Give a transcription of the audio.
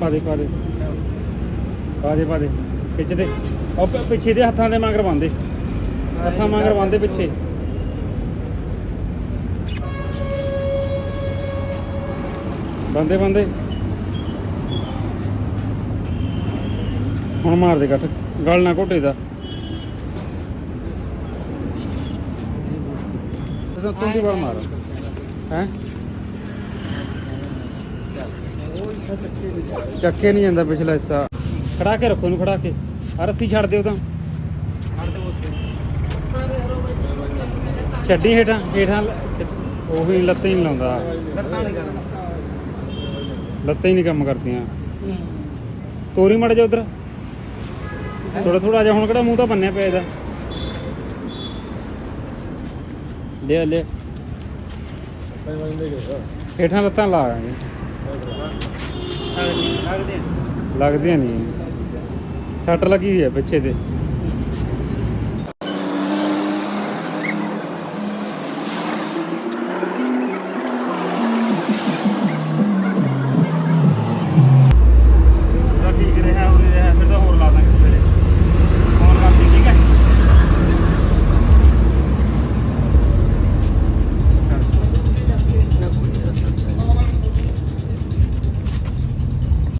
ਪਾ ਦੇ ਪਾ ਦੇ। ਪਾ ਦੇ ਪਾ ਦੇ। ਖਿੱਚ ਦੇ। ਉਹ ਪ- ਪਿੱਛੇ ਦੇ ਹੱਥਾਂ ਦੇ ਮਗਰ ਬੰਦੇ ਹੱਥਾਂ ਮਗਰ ਬੰਦੇ ਪਿੱਛੇ। ਬੰਦੇ ਬੰਦੇ ਹੁਣ ਮਾਰ ਦੇ ਕੱਟ। ਗਲ ਨਾ ਘੋਟੇ ਦਾ। ਤੂੰ ਤੂੰ ਦੀ ਵਾਰ ਮਾਰ। ਹੈ? ਚੱਕੇ ਨਹੀਂ ਜਾਂਦਾ ਪਿਛਲਾ ਹਿੱਸਾ। ਖੜਾ ਕੇ ਰੱਖੋ ਇਹਨੂੰ ਖੜਾ ਕੇ। ਆ ਰੱਸੀ ਛੱਡ ਦਿਓ ਤਾਂ। ਛੱਡੀ ਹੇਠਾਂ ਹੇਠਾਂ ਉਹ ਵੀ ਲੱਤਾਂ ਹੀ ਨਹੀਂ ਲਾਉਂਦਾ। ਲੱਤਾਂ ਹੀ ਨਹੀਂ ਕੰਮ ਕਰਦੀਆਂ। ਤੋਰੀ ਮੜ ਜਾ ਉਧਰ। ਥੋੜਾ ਥੋੜਾ ਜਿਹਾ ਹੁਣ ਕਿਹੜਾ ਮੂੰਹ ਤਾਂ ਬੰਨਿਆ ਪਿਆ ਇਹਦਾ। ਲੈ ਲੈ ਹੇਠਾਂ ਲੱਤਾਂ ਲਾ ਆਂਗੇ ਲੱਗਦੇ ਲੱਗਦੀਆਂ ਨਹੀਂ। ਸੱਟ ਲੱਗੀ ਹੋਈ ਹੈ ਪਿੱਛੇ ਤੇ।